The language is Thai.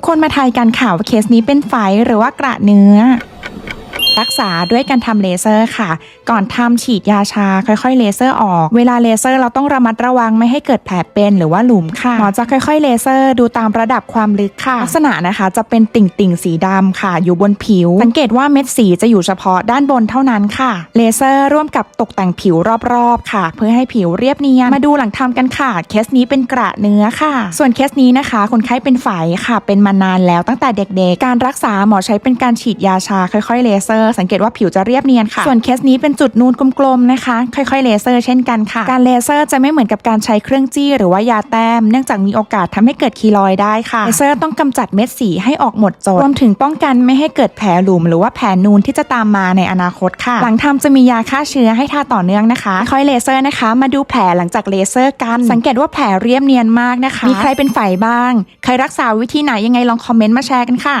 ทุกคนมาทายกันค่ะว่าเคสนี้เป็นไฝหรือว่ากระเนื้อ รักษาด้วยการทำเลเซอร์ค่ะ ก่อนทำฉีดยาชาค่อยๆเลเซอร์ออก เวลาเลเซอร์เราต้องระมัดระวังไม่ให้เกิดแผลเป็นหรือว่าหลุมค่ะหมอจะค่อยๆเลเซอร์ดูตามระดับความลึกค่ะ ลักษณะนะคะจะเป็นติ่งๆสีดำค่ะ อยู่บนผิว สังเกตว่าเม็ดสีจะอยู่เฉพาะด้านบนเท่านั้นค่ะ เลเซอร์ร่วมกับตกแต่งผิวรอบๆค่ะ เพื่อให้ผิวเรียบเนียนมาดูหลังทำกันค่ะเคสนี้เป็นกระเนื้อค่ะ ส่วนเคสนี้นะคะ คนไข้เป็นไฝค่ะ เป็นมานานแล้วตั้งแต่เด็กๆ การรักษาหมอใช้เป็นการฉีดยาชาค่อยๆเลเซอร์สังเกตว่าผิวจะเรียบเนียนค่ะ ส่วนเคสนี้เป็นจุดนูนกลมๆนะคะ ค่อยๆเลเซอร์เช่นกันค่ะ การเลเซอร์จะไม่เหมือนกับการใช้เครื่องจี้หรือว่ายาแต้ม เนื่องจากมีโอกาสทำให้เกิดคีลอยได้ค่ะ เลเซอร์ต้องกำจัดเม็ดสีให้ออกหมดจดรวมถึงป้องกันไม่ให้เกิดแผลหลุม หรือว่าแผลนูนที่จะตามมาในอนาคตค่ะ หลังทำจะมียาฆ่าเชื้อให้ทาต่อเนื่องนะคะ ค่อยเลเซอร์นะคะ มาดูแผลหลังจากเลเซอร์กัน สังเกตว่าแผลเรียบเนียนมากนะคะ มีใครเป็นไฝบ้าง ใครรักษาวิธีไหนยังไงลองคอมเมนต์มาแชร์กันค่ะ